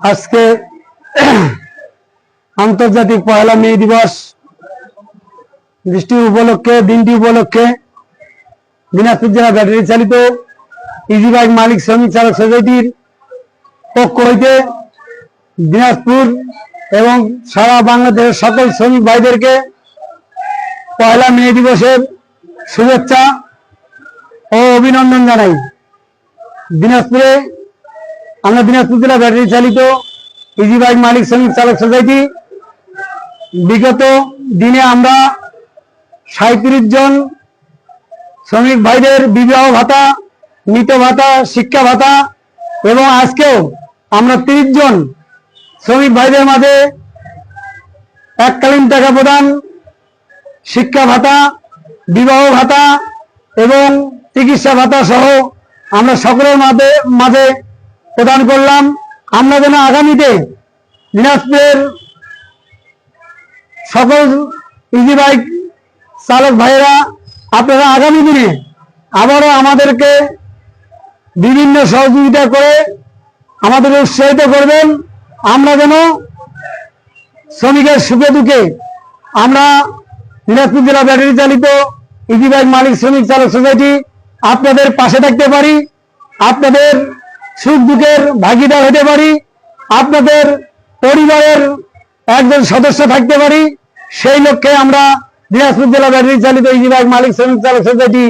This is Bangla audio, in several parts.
আজকে আন্তর্জাতিক পয়লা মে দিবস। দৃষ্টি উপলক্ষে, দিনটি উপলক্ষে দিনাজপুর জেলা ব্যাটারি চালিত ইজি বাইক মালিক, শ্রমিক চালক সোসাইটির পক্ষ হইতে দিনাজপুর এবং সারা বাংলাদেশের সকল শ্রমিক ভাইদেরকে পয়লা মে দিবসের শুভেচ্ছা ও অভিনন্দন জানাই। দিনাজপুরে আমরা দিনাজপুর জেলা ব্যাটারি চালিত ইজি বাইক মালিক শ্রমিক চালক সোসাইটি। বিগত দিনে আমরা সাঁত্রিশ জন শ্রমিক ভাইদের বিবাহ ভাতা, মৃত ভাতা, শিক্ষা ভাতা এবং আজকেও আমরা তিরিশ জন শ্রমিক ভাইদের মাঝে এককালীন টাকা প্রদান, শিক্ষা ভাতা, বিবাহ ভাতা এবং চিকিৎসা ভাতা সহ আমরা সকলের মাঝে মাঝে প্রদান করলাম। আমরা যেন আগামীতে দিনাজপুরের সকল ইজি বাইক চালক ভাইয়েরা, আপনারা আগামী দিনে আবারও আমাদেরকে বিভিন্ন সহযোগিতা করে আমাদের উৎসাহিত করবেন। আমরা যেন শ্রমিকের সুখে দুঃখে আমরা দিনাজপুর জেলা ব্যাটারি চালিত ইজি বাইক মালিক শ্রমিক চালক সোসাইটি আপনাদের পাশে থাকতে পারি। আপনাদের সুখ দুঃখের ভাগিদার হতে পারি, আপনাদের পরিবারের একজন সদস্য থাকতে পারি, সেই লক্ষ্যে আমরা দিনাজপুর জেলা ব্যাটারি চালিত ইজি বাইক মালিক শ্রমিক চালক সোসাইটি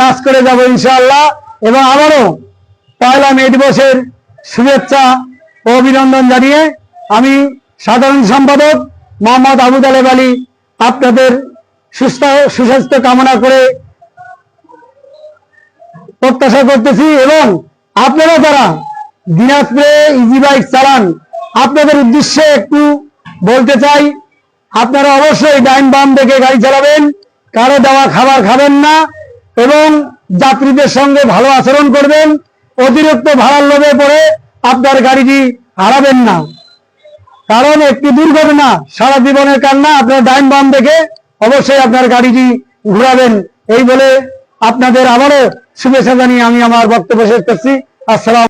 কাজ করে যাব ইনশাআল্লাহ। এবং আবারও পয়লা মে দিবসের শুভেচ্ছা ও অভিনন্দন জানিয়ে আমি সাধারণ সম্পাদক মোহাম্মদ আবু তালেব আলী আপনাদের সুস্থ, সুস্বাস্থ্য কামনা করে প্রত্যাশা করতেছি এবং আপনারা যারা দিনাজপুরে ইজি বাইক চালান, আপনাদের উদ্দেশ্যে একটু বলতে চাই, আপনারা অবশ্যই ডাইন বাম দেখে গাড়ি চালাবেন, কারও দেওয়া খাবার খাবেন না, এবং যাত্রীদের সঙ্গে ভালো আচরণ করবেন, অতিরিক্ত ভাড়ার লোভে পড়ে আপনার গাড়িটি হারাবেন না। কারণ একটি দুর্ঘটনা, সারা জীবনের কান্না, আপনার ডাইন বাম দেখে অবশ্যই আপনার গাড়িটি ঘুরাবেন, এই বলে আপনাদের আবারও শুভেচ্ছা জানিয়ে আমি আমার বক্তব্য শেষ করছি। আসসালাম